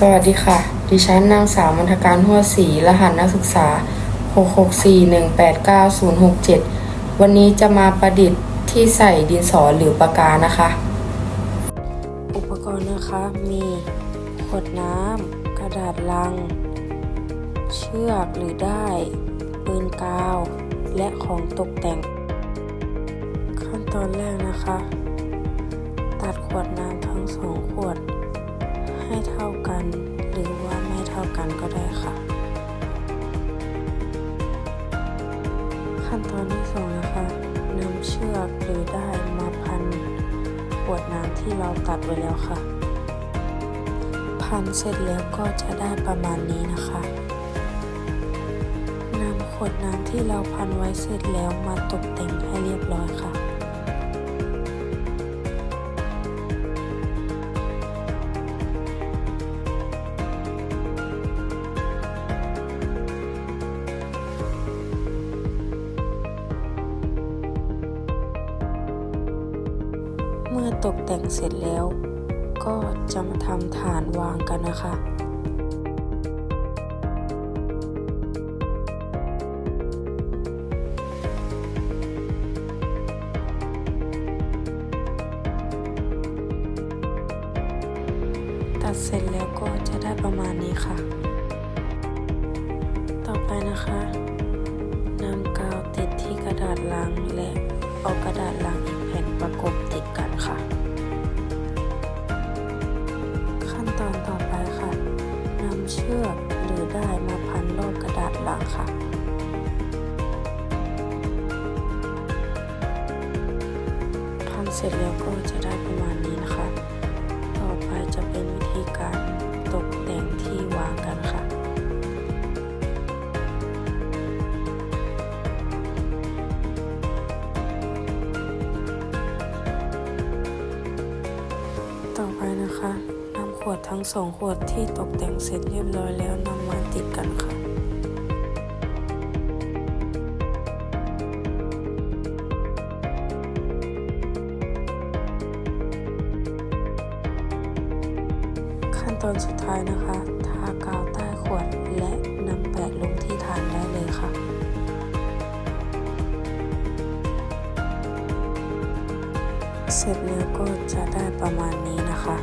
สวัสดีค่ะ ดิฉันนางสาวมณฑการหัวศรีรหัสนักศึกษา 664189067 วันนี้จะมาประดิษฐ์ที่ใส่ดินสอหรือปากกานะคะ อุปกรณ์นะคะมีขวดน้ำกระดาษลัง เชือกหรือได้ ปืนกาว และของตกแต่ง ขั้นตอนแรกนะคะ ตัดขวดน้ำ กันก็ได้ค่ะ ขั้นตอนที่สองนะคะนำเชือกหรือได้มาพันขวดน้ำที่เราตัดไว้แล้วค่ะ พันเสร็จแล้วก็จะได้ประมาณนี้นะคะนำขวดน้ำที่เราพันไว้เสร็จแล้วมาตกแต่งให้ มื่อตกแต่งเสร็จแล้ว ก็จะมาทำฐานวางกันนะคะตัดเสร็จแล้วก็จะได้ประมาณนี้ค่ะ ต่อไปนะคะนำกาวติดที่กระดาษลังและเอากระดาษลังำเชือกหรือได้มาพันรอบกระดาษลังค่ะ พันเสร็จแล้วก็จะได้ประมาณนี้นะคะ ต่อไปจะเป็นวิธีการตกแต่งที่วางกันค่ะต่อไปนะคะ วดทั้งสองขวดที่ตกแต่งเสร็จเรียบร้อยแล้วนำมาติดกันค่ะขั้นตอนสุดท้ายนะคะ ทากาวใต้ขวดและนำแปะลงที่ฐานได้เลยค่ะเสร็จแล้วก็จะได้ประมาณนี้นะคะ